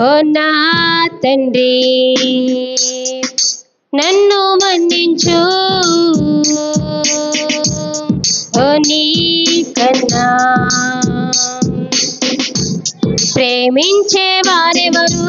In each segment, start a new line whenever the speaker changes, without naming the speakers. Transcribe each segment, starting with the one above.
ఓ నా తండ్రి నన్ను మన్నించు. ఓ నీ కన్నా. ప్రేమించే వారెవరు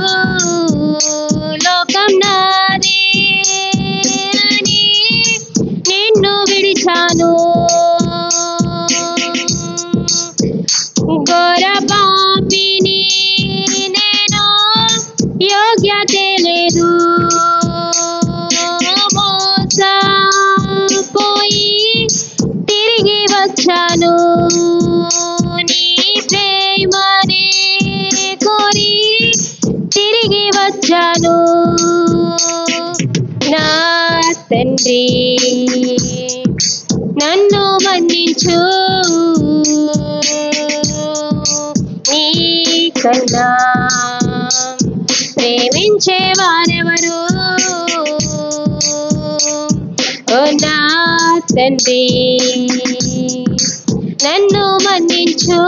తండ్రి నన్ను మన్నించు.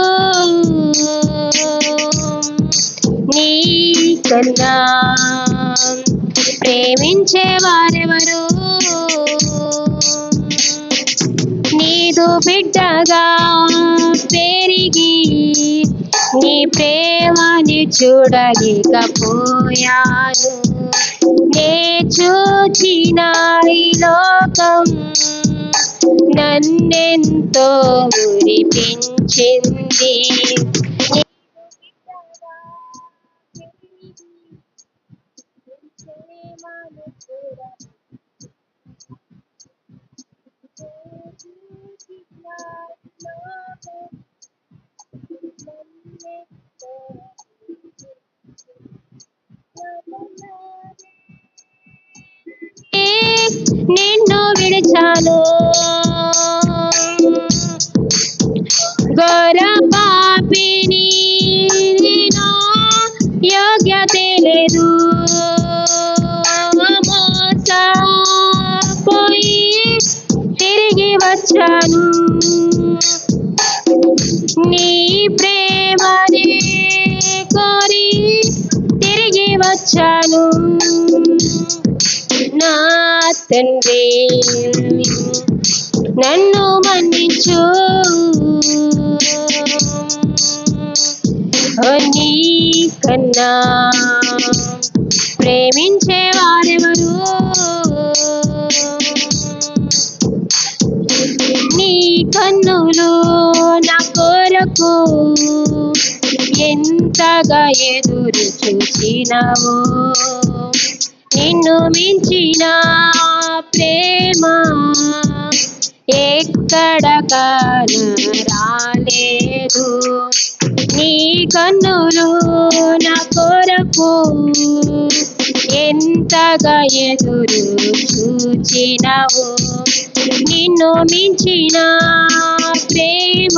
నీ కన్నా ప్రేమించే వారెవరు? నీదు బిడ్డగా పెరిగి నీ ప్రేమని చూడలేకపోయాను. నే చూచిన ఈ లోకం. నన్నెంతో ఉరిపించింది వచ్చాను నీ ప్రేమనే కోరి తిరిగి వచ్చాను. నా తండ్రి నన్ను మన్నించు. నీ కన్నా ప్రేమించే ఎంతగా ఎదురు చూసినావో నిన్ను మించిన ప్రేమ ఎక్కడ రాలేదు. నీ కన్నులు నా కొరకు ఎంతగా ఎదురు చూచినవు నిన్ను మించిన ప్రేమ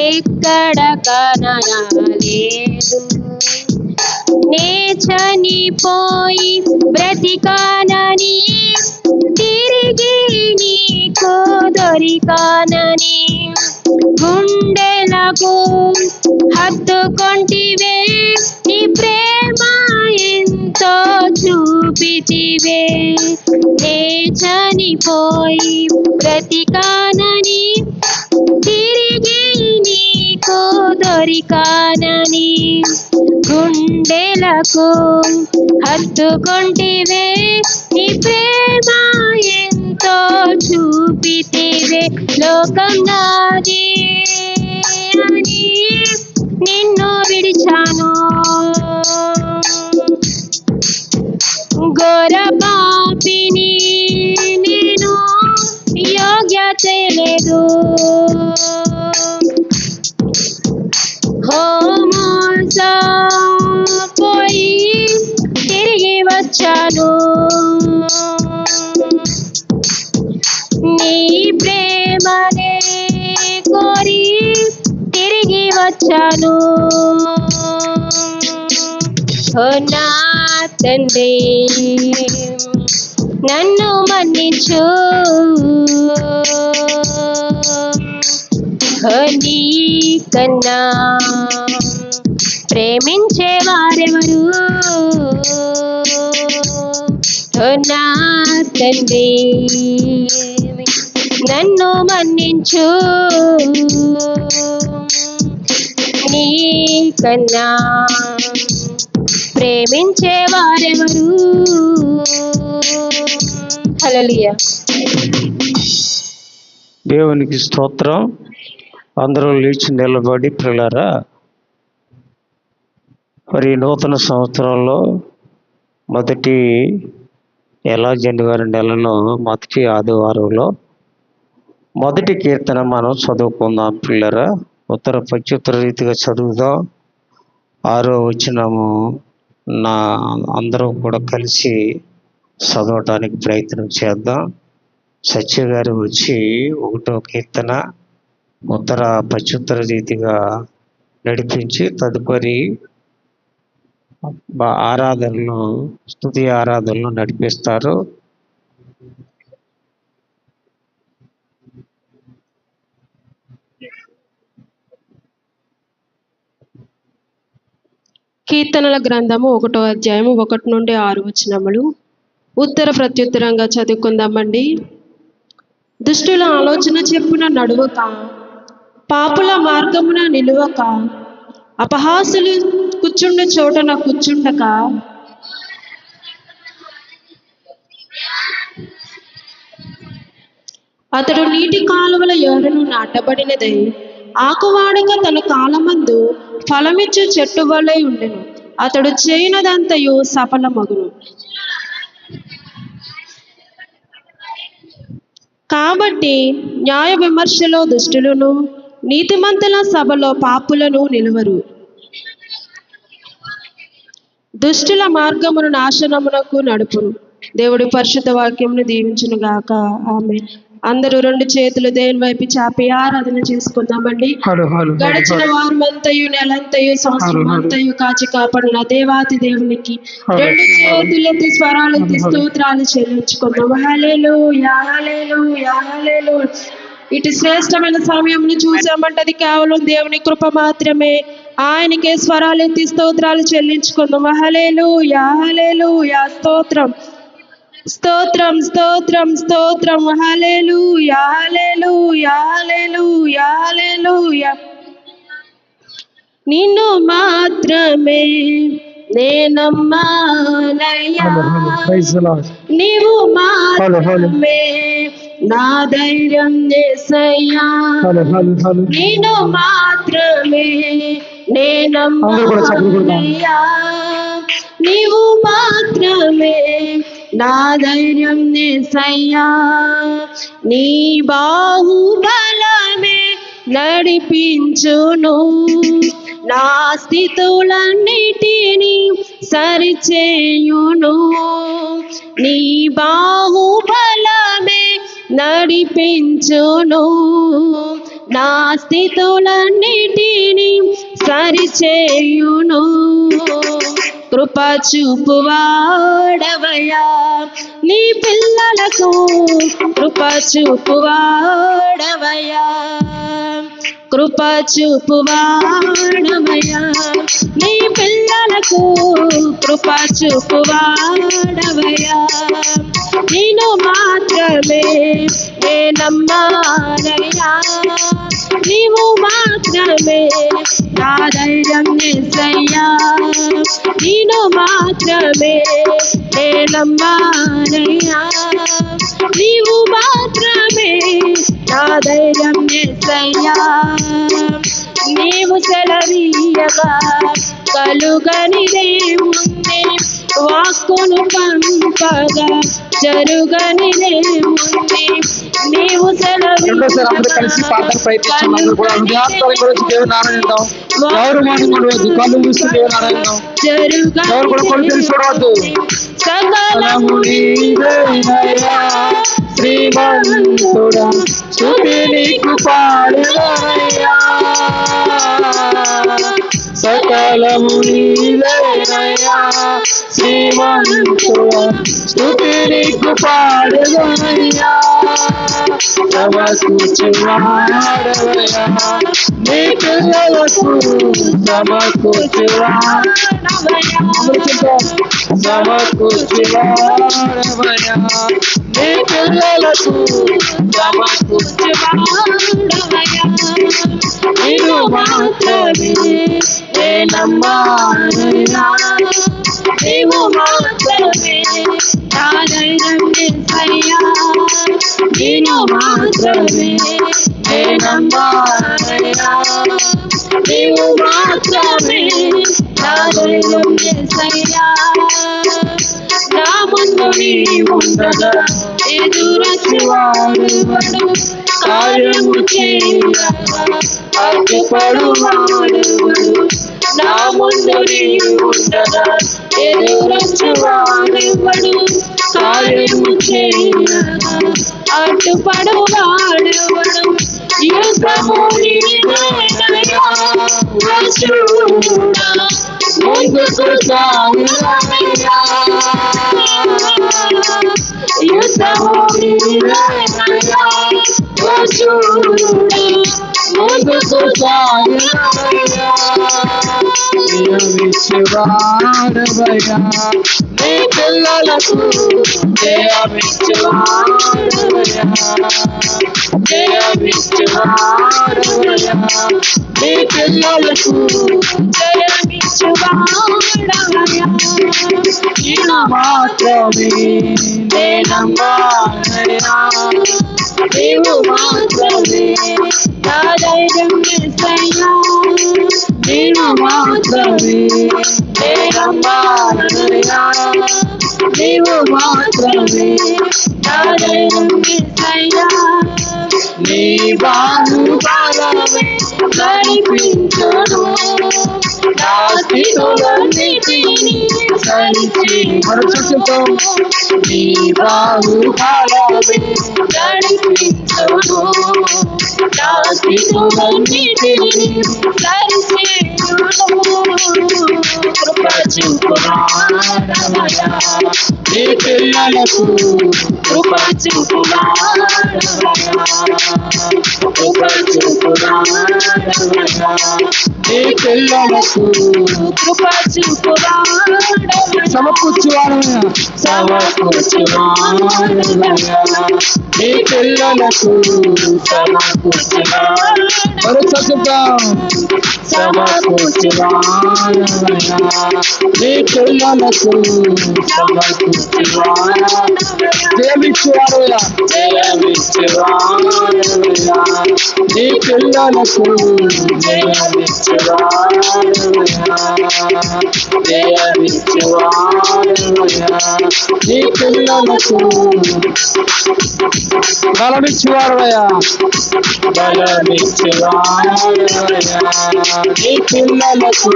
ఎక్కడ కనరాలేదు. నే చనిపోయి బ్రతికానని తిరిగి నీకు దొరికానని గుండెలకు హత్తుకొంటివే బ్రతికానని తిరిగి నీకు దొరికానని గుండెలకు హత్తుకొంటివే. తండ్రి నన్ను మన్నించు. నీ కన్నా ప్రేమించే వారెవరు? నా తండ్రి. నన్ను మన్నించు. నీ కన్నా ప్రేమించే వారెవరు
దేవునికి స్తోత్రం. అందరూ లేచి నిలబడి పిల్లరా మరి ఈ నూతన సంవత్సరంలో మొదటి ఎలా జనవరి నెలలో మొదటి ఆదివారంలో మొదటి కీర్తన మనం చదువుకుందాం పిల్లరా. ఉత్తర ప్రత్యుత్తర రీతిగా చదువుదాం. ఆరో వచ్చినము నా అందరం కూడా కలిసి చదవటానికి ప్రయత్నం చేద్దాం. సత్య గారు వచ్చి ఒకటో కీర్తన ఉత్తర పశ్చుత్తర రీతిగా నడిపించి తదుపరి ఆరాధనలు స్థుతి ఆరాధనలు నడిపిస్తారు.
కీర్తనల గ్రంథము ఒకటో అధ్యాయము ఒకటి నుండి ఆరు వచనములు. ఉత్తర ప్రత్యుత్తరంగా చదువుకుందామండి. దుష్టుల ఆలోచన చెప్పున నడువక పాపుల మార్గమున నిలువక అపహాసులు కూర్చుండ చోటన కూర్చుండక అతడు నీటి కాలువల ఎవరను నాటబడినదై ఆకువాడక తన కాలమందు ఫలమిచ్చు చెట్టు వలె ఉండెను. అతడు చేయనదంతయు సఫలమగును. కాబట్టి న్యాయ విమర్శలో దుష్టులను నీతిమంతుల సభలో పాపులను నిలువరు. దుష్టుల మార్గమును నాశనమునకు నడుపును. దేవుడి పరిశుద్ధ వాక్యమును దీవించును గాక ఆమె అందరూ రెండు చేతులు దేవుని వైపు చాపి ఆరాధన చేసుకుందామండి. గడిచిన వారమంతయు నెలంతయు సంవత్సరం అంతయు కాచి కాపాడిన దేవాతి దేవునికి రెండు చేతులెత్తి స్వరాలెత్తి స్తోత్రాలు చెల్లించుకుందాం. హలేలు యాహలేలు ఇటు శ్రేష్టమైన సమయంను చూసామంటే అది కేవలం దేవుని కృప మాత్రమే. ఆయనకే స్వరాలెత్తి స్తోత్రాలు చెల్లించుకుందాం. హలేలు యాహలేలు యా స్తోత్రం. స్తోత్రం స్తోత్రం స్తోత్రం. హలేలు యాలేలు యాలేలు యాలేలు నిన్ను మాత్రమే నేనమ్మానయ్యా నీవు మాత్రమే నా ధైర్యం చేసయ్యా. నేను మాత్రమే నేనమ్మయ్యా నీవు మాత్రమే నా ధైర్యం నేసయ్యా నీ బాహుబలమే నడిపించును. నా స్థితులన్నిటినీ సరిచేయును. నీ బాహుబలమే నడిపించును. నా స్థితులన్నిటినీ సరిచేయును. కృప చూపువాడవయ్యా నీ పిల్లలకు కృప చూపువాడవయ్యా కృప చూపువాడవయ్యా నీ పిల్లలకు కృప చూపువాడవయ్యా నేను మాత్రమే నేనమ్మానయ్యా. నీవు మాత్రమే. నా ధైర్యం నిసయ్యా నేను మాత్రమే. నేనమ్మానయ్యా నీవు మాత్రమే. నా ధైర్యం నిసయ్యా నీవు సెలవీయగా కలుగనిదేముంది వాక్కును పంపగా. జరుగనిదేముంది నీవు సెల
రెండోసారి అందరూ కలిసి పాటలు కూడా గురించి ఎవరు కళ్ళు చూస్తూ ఎవరు కూడా కొలు తెలిసి చూడవద్దు. శ్రీమంతుడా స్తుతి నీకు పాడెదనయ్యా. సకలము నీదేనయ్యా శ్రీమంతుడా స్తుతి నీకు పాడెదనయ్యా సమకూర్చువాడవయ్యా నీ పిల్లలకు సమకూర్చువాడవయ్యా సమకూర్చువాడవయ్యా నీ పిల్లలకు సమకూర్చువాడవయ్యా మాత్రమే నేనమ్మానయ్యా నీవు మాత్రమే
తారయ్యా
నేను మాత్రమే నేనమ్మానయ్యా నీవు మాత్రమే
నా ముందు నీ ఉండగా ఎదురొచ్చువాడు కార్యము చేయగా అడ్డుపడువాడు నా ముందు నీ ఉండగా ఎదురొచ్చువాడు కార్యము Dios, como un niño, me salió, సాగులయ్యా. యుద్ధము నీదేనయ్యా, వశుడా, ముందుకు సాగులయ్యా.
జయమిచ్చువాడవయ్యా నీ పిల్లలకు జయమిచ్చువాడవయ్యా జయమిచ్చువాడవయ్యా నీ పిల్లలకు
జయమిచ్చువాడవయ్యా.
మాత్రమే నేనమ్మానయ్యా నీవు మాత్రమే
ధైర్యం యేసయ్యా.
నేను మాత్రమే నీవు మాత్రమే
ధైర్యం
నీ
నడిపించును. నా స్థితులన్నిటినీ సరిచేయును.
నీ బాహుబలమే
నడిపించును. నా స్థితులన్నిటినీ సరిచేయును. కృప
నీ పిల్లలకు
కృప చూపువాడవయ్యా. కృప చూపువాడవయ్యా.
నీ పిల్లలకు
కృప చూపువాడవయ్యా.
సమకూర్చువాడవయ్యా. సమకూర్చువాడవయ్యా. నీ పిల్లలకు
సమకూర్చువాడవయ్యా.
మరచుతో సమకూర్చువాడవయ్యా. నీ పిల్లలకు సమకూర్చువాడవయ్యా. జయమిచ్చువాడవయ్యా. జయమిచ్చువాడవయ్యా. నీ పిల్లలకు జయమిచ్చువాడవయ్యా జయమిచ్చువాడవయ్యా నీ పిల్లలకు బలమిచ్చువాడవయ్యా బలమిచ్చువాడవయ్యా నీ పిల్లలకు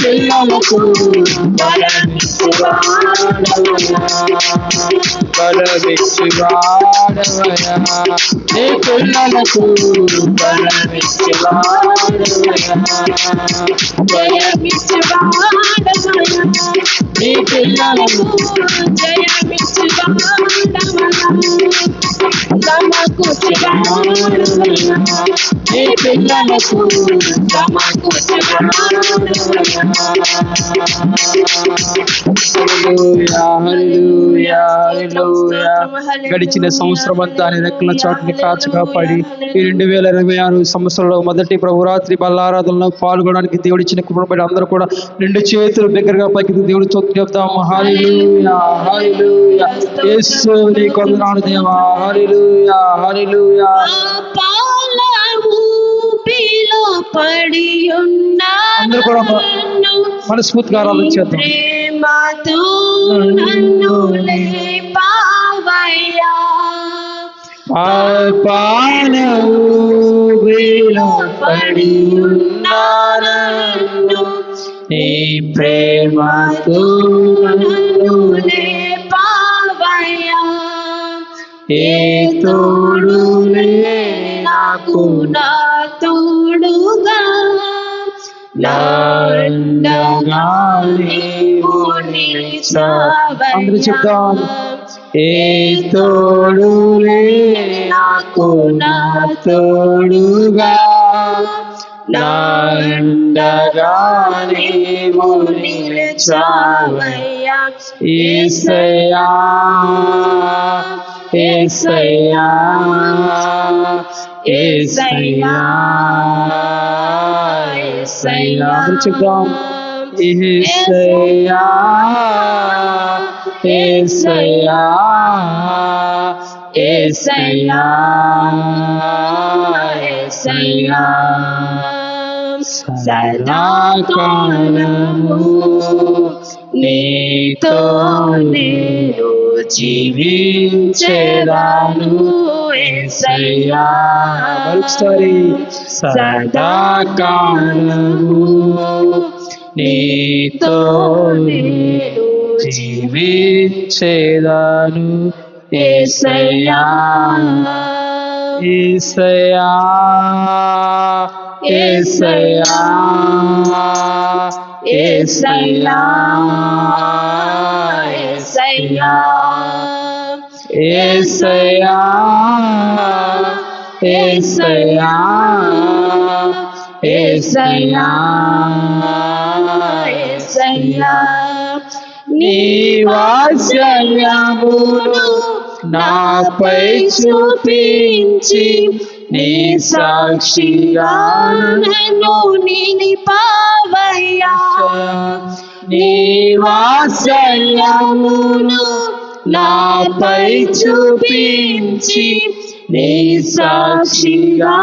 బలమిచ్చువాడవయ్యా బలమిచ్చువాడవయ్యా నీ పిల్లలకు బలమిచ్చువాడవయ్యా బలమిచ్చువాడవయ్యా నీ పిల్లలకు బలమిచ్చువాడవయ్యా
జయమిచ్చువాడవయ్యా.
నీ పిల్లలకు నీ పిల్లలకు తమ గడిచిన సంవత్సరం అంతా ఆయన రెక్కల చాటుని కాచు కాపాడి ఈ రెండు వేల ఇరవై ఆరు సంవత్సరంలో మొదటి ప్రభురాత్రి బల్లారాధనలో పాల్గొనడానికి దేవుడు ఇచ్చిన కృపబడి అందరూ కూడా రెండు చేతులు దగ్గరగా పైకి దేవుడు చొత్తు చెప్తాము హల్లెలూయా హల్లెలూయా. యేసు నీ కొందనాలు దేవా. అందరూ కూడా మ- మనస్ఫూర్తిగా ఆరాధన చేద్దాం
ప్రేమతో నన్ను లేపావయ్యా
పాపాన ఊబిలో పడి ఉన్నాను నీ ప్రేమతో
నన్ను లేపావయ్యా
ఏ తోడు
నాకు నా
అందరూ చెప్తాం. ఏ తోడు నాకు నా తోడుగా. నాండగా నీవు నిలిచావయ్యా. ఏసయ్యా ఏసయ్యా. సదాకాలము నీతో నేను జీవించేదాను. మరొకసారి సదాకాలము. నీతో జీవించేదాను. ఏసయ్యా ఏసయ్యా ఏసయ్యా ఏసయ్యా. ఏసయ్యా. ఏసయ్యా ఏసయ్యా ఏసయ్యా ఏసయ్యా. నీ వాత్సల్యమును నాపై చూపించి నీ సాక్షిగా
నన్ను నిలిపావయ్యా.
నీ వాత్సల్యమును నాపై చూపించి నీ సాక్షిగా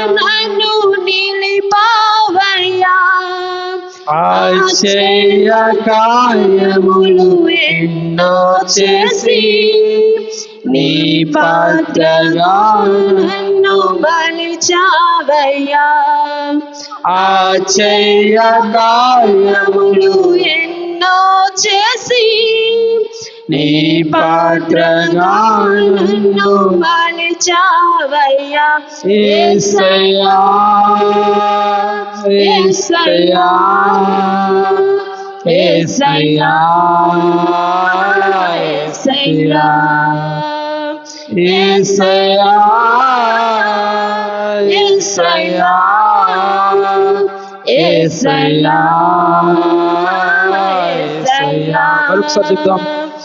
నన్ను నిలిపావయ్యా.
ఆశ్చర్య కార్యములు ఎన్నో చేసి నీ పాత్రగా
నన్ను బలిచావయ్యా.
ఆశ్చర్య కార్యములు
ఎన్నో చేసి
నీ పాత్రగా
నన్ను బలిచావయ్యా
ఏసయ్యా ఏసయ్యా ఏసయ్యా ఏసయ్యా ఏసయ్యా ఏసయ్యా ఏసయ్యా ఏసయ్యా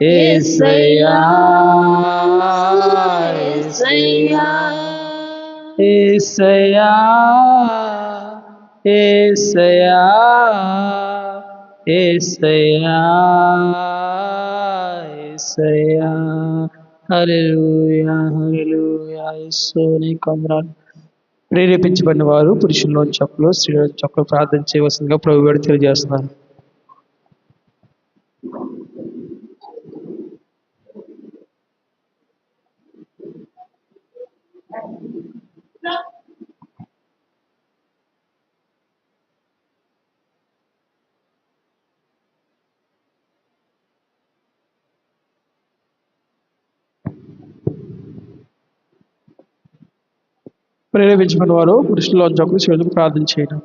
ఏసయ్యా ఏసయ్యా ఏసయ్యా ఏసయ్యా ఏసయ్యా ఏసయ్యా ఏసయ్యా హల్లెలూయా హల్లెలూయా యేసుని కొందరాలు. ప్రేరేపించబడిన వారు పురుషుల్లోని చొక్కలు స్త్రీలోని చొక్కలు ప్రార్థన చేయవలసిందిగా ప్రభు గారు తెలియజేస్తున్నారు. ప్రేరేపించబడిన వారు కృష్ణలో ఒక చేయడం ప్రార్థన చేయడం